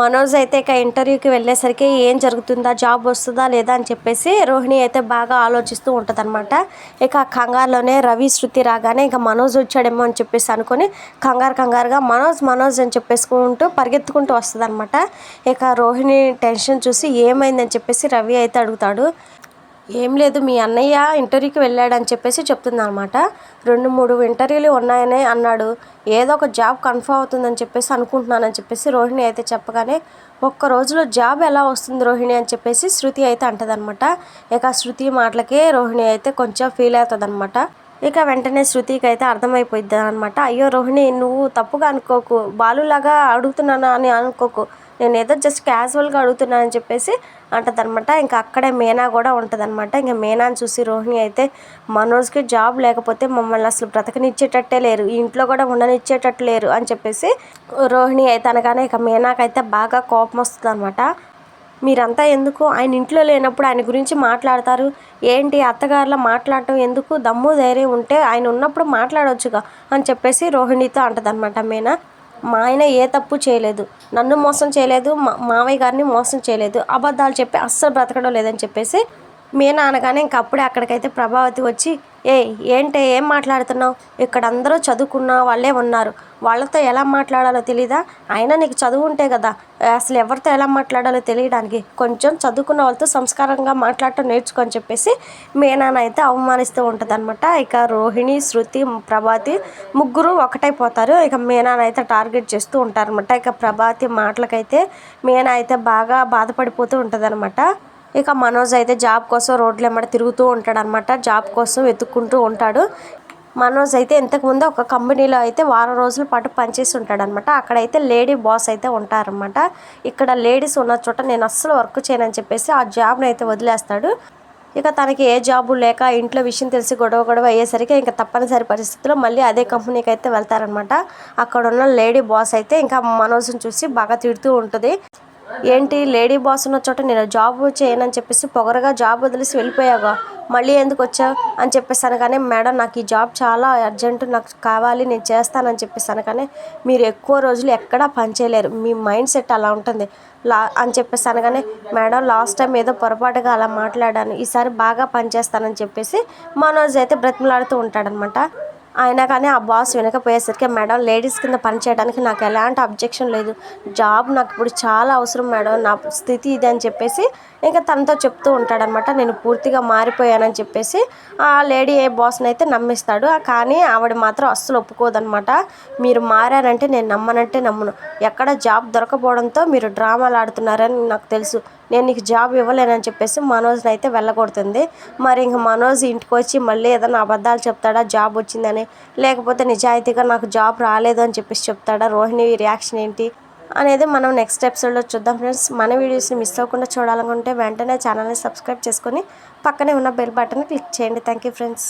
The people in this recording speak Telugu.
మనోజ్ అయితే ఇక ఇంటర్వ్యూకి వెళ్ళేసరికి ఏం జరుగుతుందా జాబ్ వస్తుందా లేదా అని చెప్పేసి రోహిణి అయితే బాగా ఆలోచిస్తూ ఉంటుందన్నమాట. ఇక కంగారులోనే రవి శృతి రాగానే ఇక మనోజ్ వచ్చాడేమో అని చెప్పేసి అనుకొని కంగారు కంగారుగా మనోజ్ మనోజ్ అని చెప్పేసుకుంటూ పరిగెత్తుకుంటూ వస్తుంది ఇక రోహిణి టెన్షన్ చూసి ఏమైందని చెప్పేసి రవి అయితే అడుగుతాడు. ఏం లేదు మీ అన్నయ్య ఇంటర్వ్యూకి వెళ్ళాడని చెప్పేసి చెప్తుంది అనమాట రెండు మూడు ఇంటర్వ్యూలు ఉన్నాయని అన్నాడు. ఏదో ఒక జాబ్ కన్ఫర్మ్ అవుతుందని చెప్పేసి అనుకుంటున్నానని చెప్పేసి రోహిణి అయితే చెప్పగానే ఒక్క రోజులో జాబ్ ఎలా వస్తుంది రోహిణి? అని చెప్పేసి శృతి అయితే అంటదనమాట ఇక శృతి మాటలకే రోహిణి అయితే కొంచెం ఫీల్ అవుతుంది ఇక వెంటనే శృతికి అయితే అర్థమైపోయింది అనమాట అయ్యో రోహిణి నువ్వు తప్పుగా అనుకోకు. బాలులాగా అడుగుతున్నానా అని అనుకోకు. నేను ఏదో జస్ట్ క్యాజువల్గా అడుగుతున్నానని చెప్పేసి అంటదనమాట ఇంకా అక్కడే మీనా కూడా ఉంటుందన్నమాట. ఇంకా మీనాని చూసి రోహిణి అయితే మనోజ్కి జాబ్ లేకపోతే మమ్మల్ని అసలు బ్రతకనిచ్చేటట్టే లేరు. ఇంట్లో కూడా ఉండనిచ్చేటట్టు లేరు అని చెప్పేసి రోహిణి అయితే అనగానే ఇక మీనాకైతే బాగా కోపం వస్తుంది అనమాట మీరంతా ఎందుకు? ఆయన ఇంట్లో లేనప్పుడు ఆయన గురించి మాట్లాడతారు. ఏంటి అత్తగారులా మాట్లాడటం? ఎందుకు? దమ్ము ధైర్యం ఉంటే ఆయన ఉన్నప్పుడు మాట్లాడవచ్చుగా అని చెప్పేసి రోహిణితో అంటదనమాట మీనా. మా ఆయన ఏ తప్పు చేయలేదు. నన్ను మోసం చేయలేదు మా మావయ్య గారిని మోసం చేయలేదు. అబద్ధాలు చెప్పి అస్సలు బ్రతకడం లేదని చెప్పేసి మీనా అనగానే ఇంక అప్పుడే అక్కడికైతే ప్రభావతి వచ్చి ఏ ఏంటి ఏం మాట్లాడుతున్నావు? ఇక్కడ అందరూ చదువుకున్న వాళ్ళే ఉన్నారు. వాళ్ళతో ఎలా మాట్లాడాలో తెలీదా? అయినా నీకు చదువు ఉంటే కదా అసలు ఎవరితో ఎలా మాట్లాడాలో తెలియడానికి కొంచెం చదువుకున్న వాళ్ళతో సంస్కారంగా మాట్లాడటం నేర్చుకొని చెప్పేసి మీనాన్న అయితే అవమానిస్తూ ఉంటుంది అనమాట ఇక రోహిణి శృతి ప్రభాతి ముగ్గురు ఒకటైపోతారు. ఇక మీనాన్న అయితే టార్గెట్ చేస్తూ ఉంటారనమాట ఇక ప్రభాతి మాటలకైతే మీనా అయితే బాగా బాధపడిపోతూ ఉంటుంది అనమాట ఇక మనోజ్ అయితే జాబ్ కోసం రోడ్లు ఎమ్మడ తిరుగుతూ ఉంటాడు అనమాట జాబ్ కోసం వెతుక్కుంటూ ఉంటాడు. మనోజ్ అయితే ఇంతకుముందు ఒక కంపెనీలో అయితే వారం రోజుల పాటు పనిచేసి ఉంటాడనమాట అక్కడైతే లేడీ బాస్ అయితే ఉంటారనమాట ఇక్కడ లేడీస్ ఉన్న చోట నేను అస్సలు వర్క్ చేయనని చెప్పేసి ఆ జాబ్ని అయితే వదిలేస్తాడు. ఇక తనకి ఏ జాబు లేక ఇంట్లో విషయం తెలిసి గొడవ గొడవ అయ్యేసరికి ఇంకా తప్పనిసరి పరిస్థితుల్లో మళ్ళీ అదే కంపెనీకి అయితే వెళ్తారనమాట అక్కడ ఉన్న లేడీ బాస్ అయితే ఇంకా మనోజ్ని చూసి బాగా తిడుతూ ఉంటుంది. ఏంటి లేడీ బాస్ ఉన్న చోట నేను జాబ్ చేయనని చెప్పేసి పొగరగా జాబ్ వదిలేసి వెళ్ళిపోయాగా. మళ్ళీ ఎందుకు వచ్చావు అని చెప్పేసి అనగానే మేడం నాకు ఈ జాబ్ చాలా అర్జెంట్ నాకు కావాలి నేను చేస్తానని చెప్పేసి అనగానే మీరు ఎక్కువ రోజులు ఎక్కడా పనిచేయలేరు మీ మైండ్ సెట్ అలా ఉంటుంది లా అని చెప్పేసి అనగానే మేడం లాస్ట్ టైం ఏదో పొరపాటుగా అలా మాట్లాడాను ఈసారి బాగా పనిచేస్తానని చెప్పేసి మనోజ్ అయితే బ్రతిమలాడుతూ ఉంటాడనమాట. అయినా కానీ ఆ బాస్ వినకపోయేసరికి మేడం లేడీస్ కింద పని చేయడానికి నాకు ఎలాంటి అబ్జెక్షన్ లేదు. జాబ్ నాకు ఇప్పుడు చాలా అవసరం మేడం. నా స్థితి ఇది అని చెప్పేసి ఇంకా తనతో చెప్తూ ఉంటాడనమాట నేను పూర్తిగా మారిపోయానని చెప్పేసి ఆ లేడీ ఏ బాస్ని అయితే నమ్మిస్తాడు కానీ ఆవిడ మాత్రం అస్సలు ఒప్పుకోదనమాట మీరు మారారంటే నేను నమ్మనంటే నమ్మను. ఎక్కడ జాబ్ దొరకపోవడంతో మీరు డ్రామాలు ఆడుతున్నారని నాకు తెలుసు. నేను నీకు జాబ్ ఇవ్వలేనని చెప్పేసి మనోజ్ని అయితే వెళ్ళగొడుతుంది. మరి ఇంక మనోజ్ ఇంటికి వచ్చి మళ్ళీ ఏదైనా అబద్ధాలు చెప్తాడా? జాబ్ వచ్చిందని? లేకపోతే నిజాయితీగా నాకు జాబ్ రాలేదు అని చెప్పేసి చెప్తాడా? రోహిణి రియాక్షన్ ఏంటి? అనేది మనం నెక్స్ట్ ఎపిసోడ్లో చూద్దాం ఫ్రెండ్స్. మన వీడియోస్ని మిస్ అవ్వకుండా చూడాలనుకుంటే వెంటనే ఛానల్ని సబ్స్క్రైబ్ చేసుకొని పక్కనే ఉన్న బెల్ బటన్ క్లిక్ చేయండి. Thank you friends.